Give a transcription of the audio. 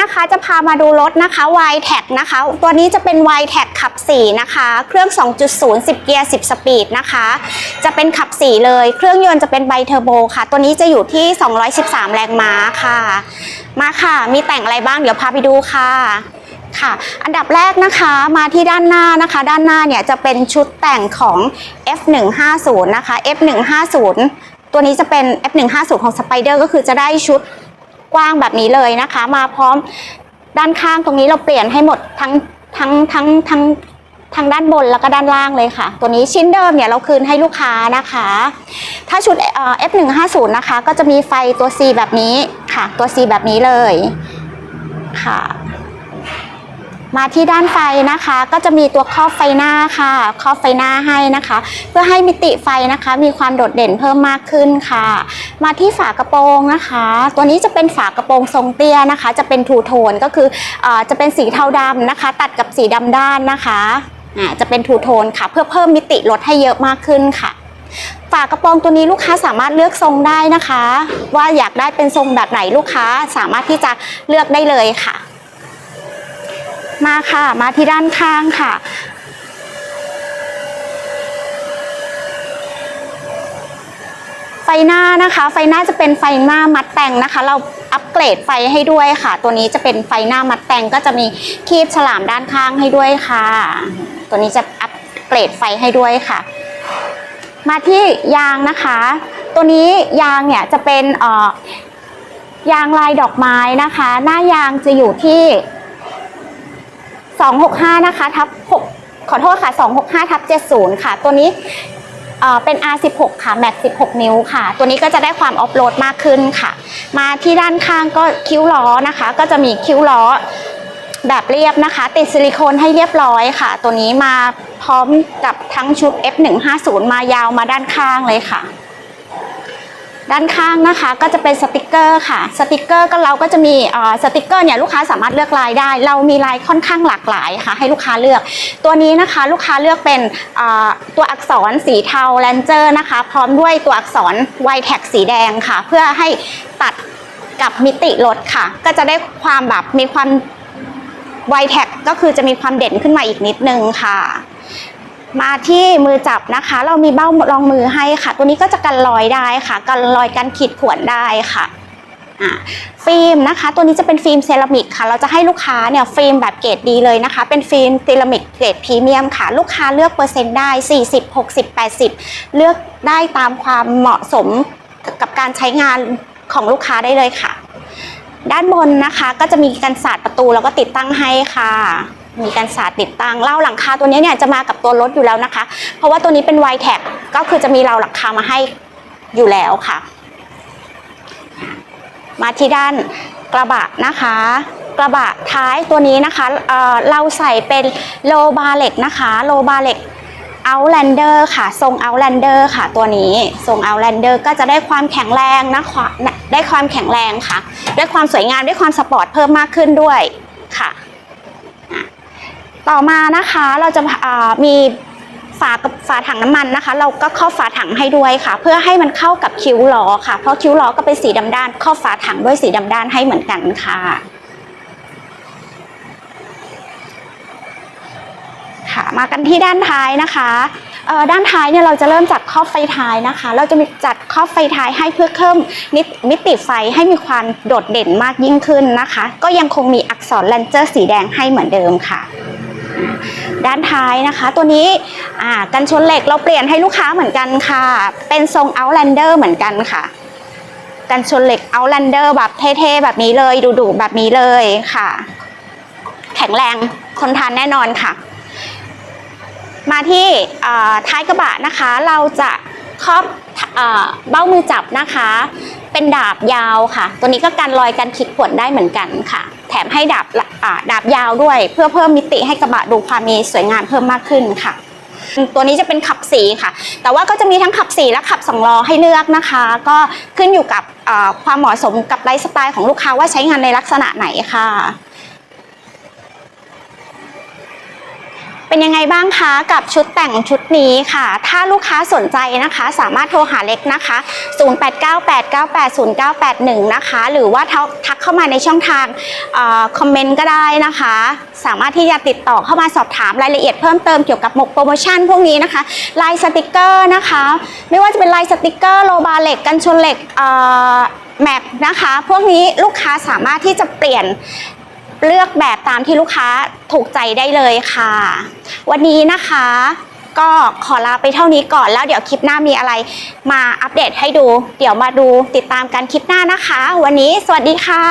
นะคะจะพามาดูรถนะคะ y t e c นะคะ ตัวนี้จะเป็น y t e c ขับ 4 นะคะ เครื่อง 2.0 10 เกียร์ 10 สปีดนะคะ จะเป็นขับ 4 เลย เครื่องยนต์จะเป็นไบเทอร์โบค่ะ ตัวนี้จะอยู่ที่ 213 แรงม้าค่ะ มาค่ะ มีแต่งอะไรบ้างเดี๋ยวพาไปดูค่ะค่ะ อันดับแรกนะคะมาที่ด้านหน้านะคะ ด้านหน้าเนี่ยจะเป็นชุดแต่งของ F150 นะคะ F150 ตัวนี้จะเป็น F150 ของ Spider ก็คือจะได้ชุด กว้างแบบนี้เลยนะคะ มาพร้อมด้านข้างตรงนี้เราเปลี่ยนให้หมดทั้งทั้งทั้งทั้งทั้งด้านบนแล้วก็ด้านล่างเลยค่ะ ตัวนี้ชิ้นเดิมเนี่ยเราคืนให้ลูกค้านะคะ ถ้าชุดเอ่อ F150 นะคะ ก็จะมีไฟตัว C แบบนี้ค่ะ ตัว C แบบนี้เลยค่ะ มาที่ด้านไฟนะคะ ก็จะมีตัวครอบไฟหน้าค่ะครอบไฟหน้าให้นะคะ เพื่อให้มิติไฟนะคะ มีความโดดเด่นเพิ่มมากขึ้นค่ะ มาที่ฝากระโปรงนะคะ ตัวนี้จะเป็นฝากระโปรงทรงเตี้ยนะคะ จะเป็นทูโทนก็คืออจะเป็นสีเทาดำนะคะ ตัดกับสีดำด้านนะคะอ่าจะเป็นทูโทนค่ะ เพื่อเพิ่มมิติรถให้เยอะมากขึ้นค่ะฝากระโปรงตัวนี้ลูกค้าสามารถเลือกทรงได้นะคะ ว่าอยากได้เป็นทรงแบบไหนลูกค้าสามารถที่จะเลือกได้เลยค่ะ มาค่ะ มาที่ด้านข้างค่ะไฟหน้านะคะ ไฟหน้าจะเป็นไฟหน้ามัดแต่งนะคะ เราอัปเกรดไฟให้ด้วยค่ะ ตัวนี้จะเป็นไฟหน้ามัดแต่งก็จะมีคีบฉลามด้านข้างให้ด้วยค่ะ ตัวนี้จะอัปเกรดไฟให้ด้วยค่ะ มาที่ยางนะคะ ตัวนี้ยางเนี่ยจะเป็นเอ่อยางลายดอกไม้นะคะ หน้ายางจะอยู่ที่ 265 นะคะทับ6ขอโทษค่ะ 265ทับ70 ค่ะ ตัวนี้เอ่อเป็น R16 ค่ะแม็ก16 นิ้วค่ะ ตัวนี้ก็จะได้ความออฟโรดมากขึ้นค่ะ มาที่ด้านข้างก็คิ้วล้อนะคะ ก็จะมีคิ้วล้อแบบเรียบนะคะ ติดซิลิโคนให้เรียบร้อยค่ะ ตัวนี้มาพร้อมกับทั้งชุด F150 มายาวมาด้านข้างเลยค่ะ ด้านข้างนะคะก็จะเป็นสติกเกอร์ค่ะสติกเกอร์ก็เราก็จะมีสติกเกอร์เนี่ยลูกค้าสามารถเลือกลายได้ เรามีลายค่อนข้างหลากหลายค่ะให้ลูกค้าเลือก ตัวนี้นะคะลูกค้าเลือกเป็นตัวอักษรสีเทาแลนเจอร์นะคะ พร้อมด้วยตัวอักษรไวแท็กสีแดงค่ะ เพื่อให้ตัดกับมิติรถค่ะ ก็จะได้ความแบบมีความไวแท็กก็คือจะมีความเด่นขึ้นมาอีกนิดนึงค่ะ มาที่มือจับนะคะ เรามีเบ้ารองมือให้ค่ะ ตัวนี้ก็จะกันรอยได้ค่ะ กันรอยกันขีดข่วนได้ค่ะฟิล์มนะคะ ตัวนี้จะเป็นฟิล์มเซรามิกค่ะ เราจะให้ลูกค้าเนี่ยฟิล์มแบบเกรดดีเลยนะคะ เป็นฟิล์มเซรามิกเกรดพรีเมียมค่ะ ลูกค้าเลือกเปอร์เซ็นต์ได้ 40 60 80 เลือกได้ตามความเหมาะสมกับการใช้งานของลูกค้าได้เลยค่ะ ด้านบนนะคะก็จะมีกันสาดประตูแล้วก็ติดตั้งให้ค่ะ มีกันสาดติดตั้งเล่าหลังคาตัวนี้เนี่ยจะมากับตัวรถอยู่แล้วนะคะ เพราะว่าตัวนี้เป็น y t a g ก็คือจะมีเราหลังคามาให้อยู่แล้วค่ะ มาที่ด้านกระบะนะคะ กระบะท้ายตัวนี้นะคะเเราใส่เป็นโลบาเล็กนะคะโลบาเล็ก Outlander ค่ะ ทรง Outlander ค่ะ ตัวนี้ทรง Outlander ก็จะได้ความแข็งแรงนะคะได้ความแข็งแรงค่ะ ได้ความสวยงามได้ความสปอร์ตเพิ่มมากขึ้นด้วยค่ะ ต่อมานะคะเราจะามีฝากับฝาถังน้ำมันนะคะ เราก็ครอบฝาถังให้ด้วยค่ะ เพื่อให้มันเข้ากับคิ้วล้อค่ะ เพราะคิ้วล้อก็เป็นสีดำด้านครอบฝาถังด้วยสีดำด้านให้เหมือนกันค่ะค่ะ มากันที่ด้านท้ายนะคะด้านท้ายเนี่ยเราจะเริ่มจากครอบไฟท้ายนะคะ เราจะมีจัดครอบไฟท้ายให้เพื่อเพิ่มมิตมิติไฟให้มีความโดดเด่นมากยิ่งขึ้นนะคะ ก็ยังคงมีอักษรแลนเจอร์สีแดงให้เหมือนเดิมค่ะ ด้านท้ายนะคะ ตัวนี้กันชนเหล็กเราเปลี่ยนให้ลูกค้าเหมือนกันค่ะ เป็นทรง Outlander เหมือนกันค่ะ กันชนเหล็ก Outlander แบบเท่ๆแบบนี้เลยดุๆแบบนี้เลยค่ะ แข็งแรงทนทานแน่นอนค่ะ มาที่ท้ายกระบะนะคะ เราจะครอบเบ้ามือจับนะคะ เป็นดาบยาวค่ะ ตัวนี้ก็กันรอยกันขีดข่วนได้เหมือนกันค่ะ แถมให้ดาบดาบยาวด้วย เพื่อเพิ่มมิติให้กระบะดูความมีสวยงามเพิ่มมากขึ้นค่ะ ตัวนี้จะเป็นขับสีค่ะ แต่ว่าก็จะมีทั้งขับสีและขับสองล้อให้เลือกนะคะ ก็ขึ้นอยู่กับความเหมาะสมกับไลฟ์สไตล์ของลูกค้าว่าใช้งานในลักษณะไหนค่ะ เป็นยังไงบ้างคะกับชุดแต่งชุดนี้ค่ะ ถ้าลูกค้าสนใจนะคะ สามารถโทรหาเล็กนะคะ 0898980981 นะคะ หรือว่าทักเข้ามาในช่องทางคอมเมนต์ก็ได้นะคะ สามารถที่จะติดต่อเข้ามาสอบถามรายละเอียดเพิ่มเติมเกี่ยวกับหมกโปรโมชั่นพวกนี้นะคะลายสติกเกอร์นะคะ ไม่ว่าจะเป็นลายสติกเกอร์โลบาเหล็กกันชนเหล็กแม็กนะคะ พวกนี้ลูกค้าสามารถที่จะเปลี่ยน เลือกแบบตามที่ลูกค้าถูกใจได้เลยค่ะ วันนี้นะคะ ก็ขอลาไปเท่านี้ก่อนแล้วเดี๋ยวคลิปหน้ามีอะไรมาอัปเดตให้ดู เดี๋ยวมาดูติดตามกันคลิปหน้านะคะ วันนี้สวัสดีค่ะ